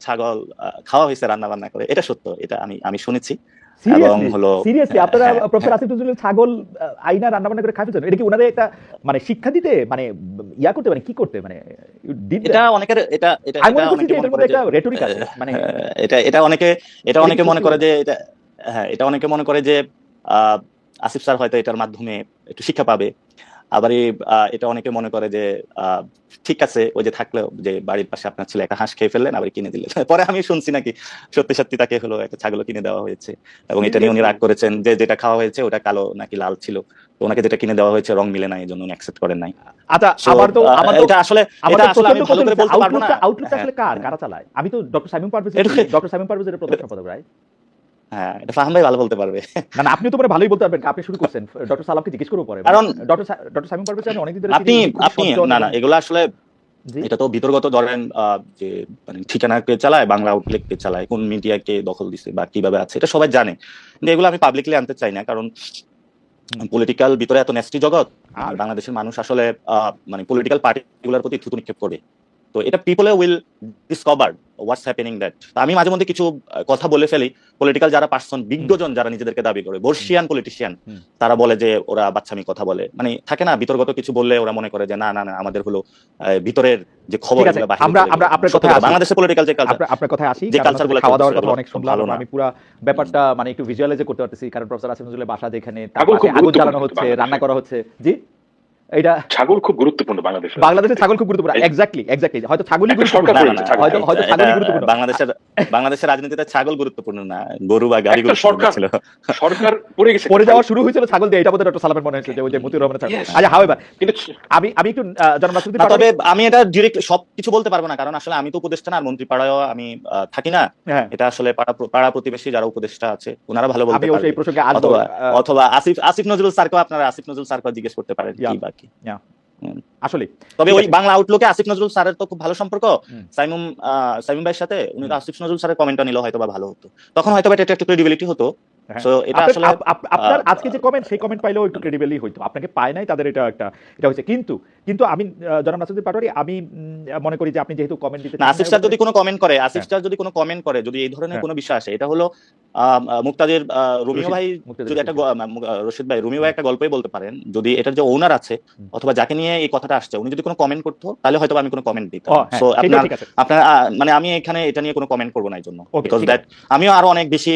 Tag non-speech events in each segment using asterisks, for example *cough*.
ছাগল খাওয়া হয়েছে রান্না বান্না করে এটা সত্য এটা আমি আমি শুনেছি। এবং হলো সিরিয়াসলি আপনারা হ্যাঁ, প্রফেসর আসিফ নজরুল ছাগল আইনা রান্না বান্না করে খাইতেছেন এটা কি একটা মানে শিক্ষা দিতে মানে ইয়া করতে মানে কি করতে মানে? এটা অনেকের এটা এটা মনে এটা রেটরিক আছে মানে হ্যাঁ, এটা এটা অনেকে এটা অনেকে মনে করে যে এটা হ্যাঁ এটা অনেকে মনে করে যে আহ, আসিফ স্যার হয়তো এটার মাধ্যমে একটু শিক্ষা পাবে আবার এটা অনেকে মনে করে যে ঠিক আছে ওই যে থাকল যে বাড়ির পাশে আপনার ছেলে একটা হাঁস খেয়ে ফেললেন আবার কিনে দিলেন। *laughs* পরে আমি শুনছি নাকি সত্যি সত্যি তাকে হলো একটা ছাগল কিনে দেওয়া হয়েছে। এবং এটা নিয়ে উনি রাগ করেছেন যে যেটা খাওয়া হয়েছে ওটা কালো নাকি লাল ছিল। তো ওনাকে যেটা কিনে দেওয়া হয়েছে রং মিলে নাই এই জন্য উনি অ্যাকসেপ্ট করেন নাই। আচ্ছা আমার তো আমার এটা আসলে এটা আসলে আমি ভালো করে বলতে পারব না। আউটলুকটা হ্যাঁ, আসলে কার। কারা চালায়? আমি তো doctor Simon Parvez doctor Simon প্রথম সম্পাদক রায় হ্যাঁ এটা ফাহাম ভাই ভালো বলতে পারবে। আপনি তো মানে ভালোই বলতে পারবেন। আপনি শুরু করছেন। ডক্টর সালামকে জিজ্ঞেস করব পরে। কারণ- ডক্টর ডক্টর সাইমন পারভেজ আমি অনেকদিন ধরে আপনি আপনি না না এগুলো আসলে এটা তো বিতর্গত ধরেন যে মানে ঠিকানা কে চালায় বাংলা আউটলেট কে চালায় কোন মিডিয়া কে দখল দিছে বা কীভাবে আছে এটা সবাই জানে। কিন্তু এগুলো আমি পাবলিকলি আনতে চাই না কারণ পলিটিক্যাল ভিতরে এত নেস্টি জগৎ আর বাংলাদেশের মানুষ আসলে আহ, মানে পলিটিক্যাল পার্টিগুলোর প্রতি থুতু নিক্ষেপ করবে তো এটা people will discover what's happening that আমি মাঝে মধ্যে কিছু কথা বলে ফেলি। পলিটিক্যাল যারা পার্সন বিজ্ঞজন যারা নিজেদেরকে দাবি করে বর্ষিয়ান পলিটিশিয়ান তারা বলে যে ওরা বাচ্চামি কথা বলে। মানে থাকে না বিতর্গত কিছু বললে ওরা মনে করে যে না না না আমাদের হলো ভিতরের যে খবর আমরা- আমরা আপনার কথা, বাংলাদেশের পলিটিক্যাল যে কালচার আপনার আপনার কথায় আসি যে হচ্ছে গুলো খাওয়া দাওয়ার কথা অনেক শুনলাম আমি পুরো ব্যাপারটা মানে একটু ভিজুয়ালাইজ করতে পারতেছি কারণ প্রফেসর আসিফ নজরুলের বাসা যেখানে আগুন জ্বালানো হচ্ছে রান্না করা হচ্ছে। জি? এটা ছাগল খুব গুরুত্বপূর্ণ বাংলাদেশে। বাংলাদেশের ছাগল খুব গুরুত্বপূর্ণ। এক্স্যাক্টলি এক্স্যাক্টলি হয়তো ছাগলই গুরুত্বপূর্ণ। হয়তো হয়তো ছাগলই গুরুত্বপূর্ণ। বাংলাদেশের বাংলাদেশের রাজনীতিতে ছাগল গুরুত্বপূর্ণ না গরু বা গাড়ি সরকার- ছিল। সরকার পড়ে গেছে। পরে যাওয়া শুরু হয়েছিল ছাগল দিয়ে এটা বোধহয় ডক্টর সালামের মনে হয়েছে যে ওই যে মতিউর রহমানের ছাগল। আচ্ছা হাওয়েভার কিন্তু আমি আমি একটু না, তবে আমি এটা ডিরেক্ট সব কিছু বলতে পারব না কারণ আসলে আমি তো উপদেষ্টা না আর মন্ত্রী পাড়ায়ও আমি থাকি না। হ্যাঁ। এটা আসলে পাড়া পাড়া প্রতিবেশী যারা উপদেষ্টা আছে ওনারা ভালো বলতে আমি এই পারবে। প্রসঙ্গে অথবা আসিফ আসিফ নজরুল স্যারকে আপনারা আসিফ নজরুল স্যারকে জিজ্ঞেস করতে পারেন কি. বাকি আসলে তবে ওই বাংলা আউটলুকে আসিফ নজরুল স্যারের তো খুব ভালো সম্পর্ক। সাইমুম সাইমুম ভাইয়ের সাথে উনি তো আসিফ নজরুল স্যারের কমেন্টটা নিলে হয়তো বা ভালো হতো। তখন হয়তো এটা একটু ক্রেডিবিলিটি হতো। হ্যাঁ। সো এটা আসলে আপ- আপ- আপনার আজকে যে কমেন্ট সেই কমেন্ট পাইলেও একটু ক্রেডিবলি হইতো। আপনাকে পায় নাই তাদের এটা একটা এটা হচ্ছে কিন্তু কিন্তু আমি জনাব নাসিরুদ্দিন পাটোয়ারি আমি মনে করি যে আপনি যেহেতু কমেন্ট দিতে আসিফ স্যার যদি কোনো কমেন্ট করে আসিফ হ্যাঁ। স্যার যদি কোনো কমেন্ট করে যদি এই ধরনের হ্যাঁ। কোনো বিষয় আসে এটা হলো মুক্তাদির রুমিও ভাই যদি একটা রশিদ। ভাই রুমিও ভাই একটা গল্পই বলতে পারেন যদি এটার যে ওনার আছে অথবা যাকে নিয়ে এই কথাটা আসছে উনি যদি কোনো কমেন্ট করতো তাহলে হয়তো আমি কোনো কমেন্ট দিতাম। হ্যাঁ, সো আপনার আপনার মানে আমি এখানে এটা নিয়ে কোনো কমেন্ট করব না এই জন্য। বিকজ দ্যাট আমিও আরও অনেক বেশি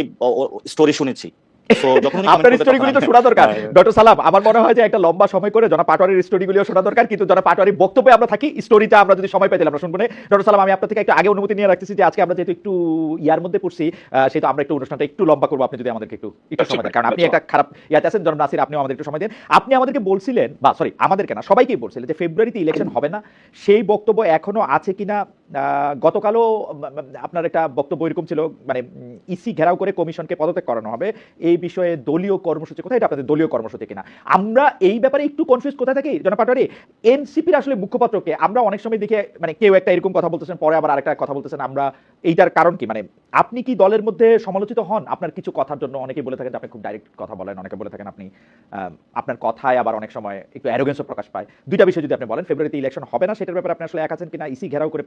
স্টোরি শুনেছি। আপনার করবে স্টোরিগুলি তখন তো আমি- শোনা দরকার। হ্যাঁ, ডক্টর সালাম আমার মনে হয় যে একটা লম্বা সময় করে জনাব পাটোয়ারির স্টোরিগুলিও শোনা দরকার কিন্তু জনাব পাটোয়ারির বক্তব্যে আমরা থাকি স্টোরিটা আমরা যদি সময় পাইতাম আমরা শুনব না। ডক্টর সালাম আমি আপনার থেকে একটু আগে অনুমতি নিয়ে রাখতেছি যে আজকে আমরা যেহেতু একটু ইয়ার মধ্যে পড়ছি সেহেতু আমরা একটু অনুষ্ঠানটা একটু লম্বা করব আপনি যদি আমাদেরকে একটু একটু সময় দেন। কারণ আপনি একটা খারাপ ইয়াতে আছেন জনাব নাসির আপনিও আমাদের একটু সময় দেন। আপনি আমাদেরকে বলছিলেন বা সরি আমাদেরকে না সবাইকেই বলছিলেন যে ফেব্রুয়ারিতে ইলেকশন হবে না সেই বক্তব্য এখনও আছে কিনা আহ, গতকালও আপনার একটা বক্তব্য এরকম ছিল মানে ইসি ঘেরাও করে কমিশনকে পদত্যাগ করানো হবে এই বিষয়ে দলীয় কর্মসূচি, কোথায় এটা আপনাদের দলীয় কর্মসূচি কিনা? আমরা এই ব্যাপারে একটু কনফিউজ কোথায় থাকি? জনাব এনসিপির আসলে মুখপাত্রকে আমরা অনেক সময় দেখে মানে কেউ একটা এরকম কথা বলতেছেন, পরে আবার আরেকটা কথা বলতেছেন, আমরা এইটার কারণ কি? মানে আপনি কি দলের মধ্যে সমালোচিত হন? আপনার কিছু কথার জন্য অনেকে বলে থাকেন আপনি খুব ডাইরেক্ট কথা বলেন, অনেকে বলে থাকেন আপনি আপনার কথায় আবার অনেক সময় একটু অ্যারোগেন্সও প্রকাশ পায়। দুইটা বিষয় যদি আপনি বলেন ফেব্রুয়ারিতে ইলেকশন হবে না, সেটার ব্যাপারে আপনি আসলে এক আছেন কিনা? ইসি ঘেরাও করে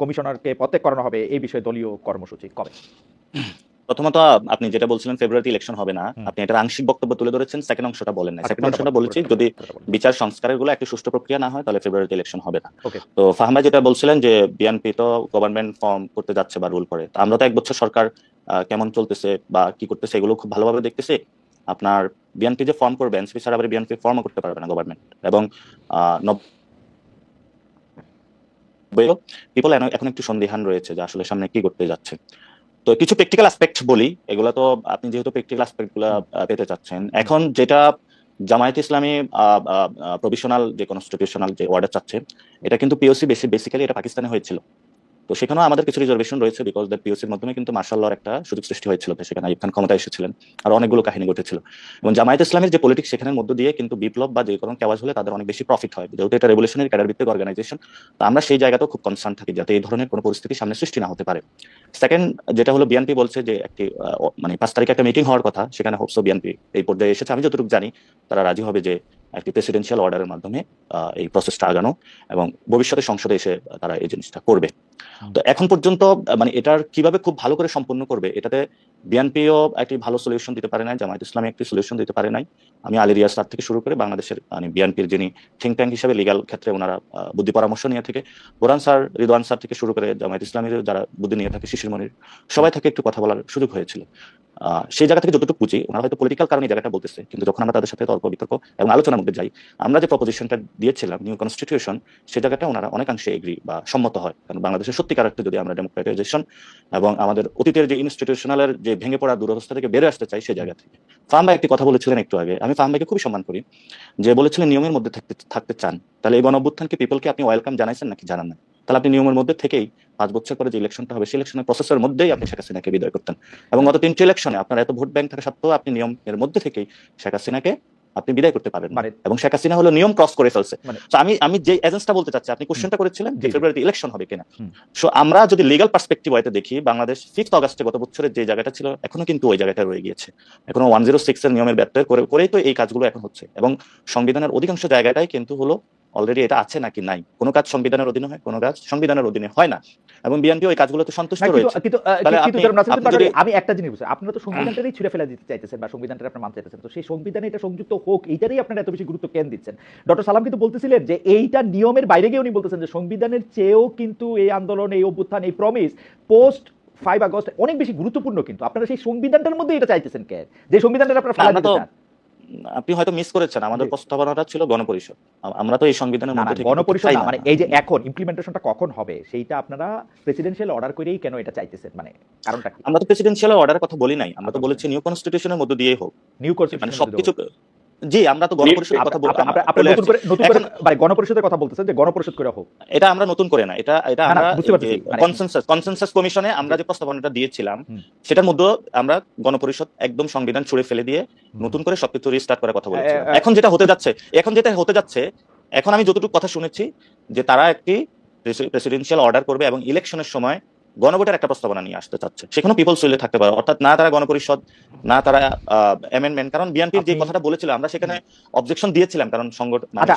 কমিশনারকে প্রত্যেক করানো হবে, এই বিষয়ে দলীয় কর্মসূচি কবে? প্রথমত আপনি যেটা বলছিলেন ফেব্রুয়ারিতে ইলেকশন হবে না। আপনি এটা আংশিক বক্তব্য তুলে ধরেছেন সেকেন্ড অংশটা বলেন না আচ্ছা, সেকেন্ড পুরোটা অংশটা বলছি যদি বিচার সংস্কারেরগুলো একটু সুষ্ঠু প্রক্রিয়া না হয় তাহলে ফেব্রুয়ারিতে ইলেকশন হবে না. তো ফাহমা যেটা বলছিলেন যে বিএনপি তো গভর্নমেন্ট ফর্ম করতে যাচ্ছে বা রুল করে। তো আমরা তো এক বছর সরকার কেমন চলতেছে বা কি করতেছে এগুলো খুব ভালোভাবে দেখতেছি। আপনার বিএনপি যে ফর্ম করবে এনসিপি ছাড়া আবার বিএনপি ফর্মও করতে পারবে না গভর্নমেন্ট এবং পিপল এখন একটু সন্দিহান রয়েছে যে আসলে সামনে কি করতে যাচ্ছে। তো কিছু প্র্যাকটিক্যাল অ্যাসপেক্ট বলি। এগুলো তো আপনি যেহেতু প্র্যাকটিক্যাল অ্যাসপেক্টগুলো পেতে চাচ্ছেন। এখন যেটা জামায়াত ইসলামী প্রভিশনাল যে কনস্টিটিউশনাল যে অর্ডার চাচ্ছে, এটা কিন্তু পিওসি বেসিক্যালি এটা পাকিস্তানে হয়েছিল। তো সেখানেও আমাদের কিছু রিজার্ভেশন রয়েছে বিকজ দ্যাট পিওসির মাধ্যমে কিন্তু মার্শাল লর একটা সুযোগ সৃষ্টি হয়েছিল। সেখানে আইব খান ক্ষমতা এসেছিলেন আর অনেকগুলো কাহিনী ঘটেছিল। এবং জামায়াত ইসলামের যে পলিটিক্স সেখানের মধ্য দিয়ে কিন্তু বিপ্লব বা যে কোনো কেওয়াজ হলে তাদের অনেক বেশি প্রফিট হয়। যেহেতু এটা রেভলিউশনারি ক্যাডার ভিত্তিক অর্গানাইজেশন তো আমরা সেই জায়গাতেও খুব কনসার্ন থাকি যাতে এই ধরনের কোনো পরিস্থিতি সামনে সৃষ্টি না হতে পারে। সেকেন্ড যেটা হলো বিএনপি বলছে যে একটি মানে পাঁচ তারিখে একটা মিটিং হওয়ার কথা, সেখানে হোপসো বিএনপি এই পর্যায়ে এসেছে। আমি যতটুকু জানি, তারা রাজি হবে যে একটি প্রেসিডেন্সিয়াল অর্ডারের মাধ্যমে এই প্রসেসটা আগানো এবং ভবিষ্যতে সংসদে এসে তারা এই জিনিসটা করবে। তো এখন পর্যন্ত মানে এটার কীভাবে খুব ভালো করে সম্পন্ন করবে এটাতে বিএনপিও একটি ভালো সলিউশন দিতে পারে নাই জামায়াত ইসলামী একটি সলিউশন দিতে পারে নাই। আমি আলী রিয়াজ স্যার থেকে শুরু করে বাংলাদেশের মানে বিএনপির যিনি থিঙ্ক ট্যাঙ্ক হিসেবে লিগাল ক্ষেত্রে ওনারা বুদ্ধি পরামর্শ নিয়ে থাকে বোরান স্যার রিদওয়ান স্যার থেকে শুরু করে জামায়াত ইসলামীর যারা বুদ্ধি নিয়ে থাকে শিশির মনির সবাই থেকে একটু কথা বলার সুযোগ হয়েছিল। সেই জায়গা থেকে যতটুকু বুঝি, ওনারা হয়তো পলিটিক্যাল কারণে জায়গাটা বলতেছে, কিন্তু যখন আমরা তাদের সাথে তর্ক বিতর্ক এবং আলোচনার মধ্যে যাই, আমরা যে প্রপোজিশনটা দিয়েছিলাম নিউ কনস্টিটিউশন সে জায়গাটা ওনারা অনেকাংশে এগ্রি বা সম্মত হয়। কারণ বাংলাদেশের সত্যিকার অর্থে যদি আমরা ডেমোক্রেটাইজেশন এবং আমাদের অতীতের যে ইনস্টিটিউশনালের যে ভেঙে পড়া দুরবস্থা থেকে বেরো আসতে চাই সেই জায়গা থেকে। ফার্ম ভাই একটি কথা বলেছিলেন একটু আগে, আমি ফার্ম ভাইকে খুবই সম্মান করি, যে বলেছিলেন, নিয়মের মধ্যে থাকতে থাকতে চান। তাহলে এই গণ অভ্যুত্থানকে পিপলকে আপনি ওয়েলকাম জানাইছেন নাকি জানান না তাহলে আপনি নিয়মের মধ্যে থেকেই পাঁচ বছর পরে যে ইলেকশনটা হবে সেই ইলেকশনের প্রসেসের মধ্যেই আপনি শেখ হাসিনাকে বিদায় করতেন। এবং গত তিনটি ইলেকশনে আপনার এত ভোট ব্যাংক থাকা সত্ত্বেও আপনি নিয়মের মধ্যে থেকেই শেখ হাসিনাকে আপনি বিদায় করতে পারেন মানে এবং শেখ হাসিনা হলো নিয়ম ক্রস করে ফেলছে। মানে- আমি আমি যে এজেন্সটা বলতে চাচ্ছি আপনি কোশ্চেনটা করেছিলেন যে। ফেব্রুয়ারিতে ইলেকশন হবে কিনা। সো আমরা যদি লিগাল পার্সপেক্টিভ হয়তো দেখি বাংলাদেশ ফিফথ অগস্টে গত বছরের যে জায়গাটা ছিল এখনও কিন্তু ওই জায়গাটা রয়ে গিয়েছে। এখনও ওয়ান জিরো সিক্স এর নিয়মের ব্যত্যয় করে করেই তো এই কাজগুলো এখন হচ্ছে। এবং সংবিধানের অধিকাংশ জায়গাটাই কিন্তু হলো অলরেডি এটা আছে নাকি নাই? কোনো কাজ সংবিধানের অধীনে হয়? কোনো কাজ সংবিধানের অধীনে হয় না। এবং বিএনপি ওই কাজগুলোতে সন্তুষ্ট রয়েছে। কিন্তু, আমি একটা জিনিস বুঝছি। আপনারা তো সংবিধানটাই ছুড়ে ফেলে দিতে চাইতেছেন বা সংবিধানটা আপনারা মানতে চাইতেছেন। তো সেই সংবিধানে এটা সংযুক্ত হোক এইটারই আপনারা এত বেশি গুরুত্ব কেন দিচ্ছেন? ডক্টর সালাম কিন্তু বলতেছিলেন যে এইটা নিয়মের বাইরে গিয়ে উনি বলতেছেন যে সংবিধানের চেয়েও কিন্তু এই আন্দোলন এই অভ্যুত্থান এই প্রমিস পোস্ট ফাইভ আগস্ট অনেক বেশি গুরুত্বপূর্ণ কিন্তু। আপনারা সেই সংবিধানটার মধ্যে এটা চাইতেছেন কেন? যে সংবিধানটা আপনারা ফেলা দিতে চান। আপনি হয়তো মিস করেছেন। আমাদের। প্রস্তাবনাটা ছিল গণপরিষদ। আমরা তো এই সংবিধানের মধ্যে গণপরিষদ। মানে এই যে এখন ইমপ্লিমেন্টেশনটা কখন হবে সেইটা আপনারা প্রেসিডেন্সিয়াল অর্ডার করেই কেন এটা চাইতেছেন? মানে কারণটা কি? আমরা তো প্রেসিডেন্সিয়াল অর্ডার কথা বলি নাই। আমরা তো বলেছি নিউ কনস্টিটিউশনের মধ্যে দিয়ে হোক। নিউ মানে সবকিছু জি আমরা তো গণপরিষদের কথা বলতে আপনি নতুন করে নতুন করে মানে গণপরিষদের কথা বলতেছেন যে গণপরিষদ করে হোক। এটা আমরা নতুন করে না। এটা এটা আমরা বুঝতে কনসেনসাস কনসেনসাস কমিশনে আমরা যে প্রস্তাবনাটা দিয়েছিলাম সেটার মধ্যে আমরা গণপরিষদ একদম সংবিধান ছুড়ে ফেলে দিয়ে নতুন করে সবকিছু রিস্টার্ট করার কথা বলেছি এখন যেটা হতে যাচ্ছে এখন যেটা হতে যাচ্ছে এখন আমি যতটুকু কথা শুনেছি যে তারা একটি প্রেসিডেন্সিয়াল অর্ডার করবে এবং ইলেকশনের সময় গণভোটের একটা প্রস্তাবনা নিয়ে আসতে চাচ্ছে। সেখানে পিপলস উইলে থাকতে পারে। অর্থাৎ না তারা গণপরিষদ না তারা অ্যামেন্ডমেন্ট কারণ বিএনপির যে কথাটা বলেছিল আমরা সেখানে অবজেকশন দিয়েছিলাম কারণ সংগঠন আচ্ছা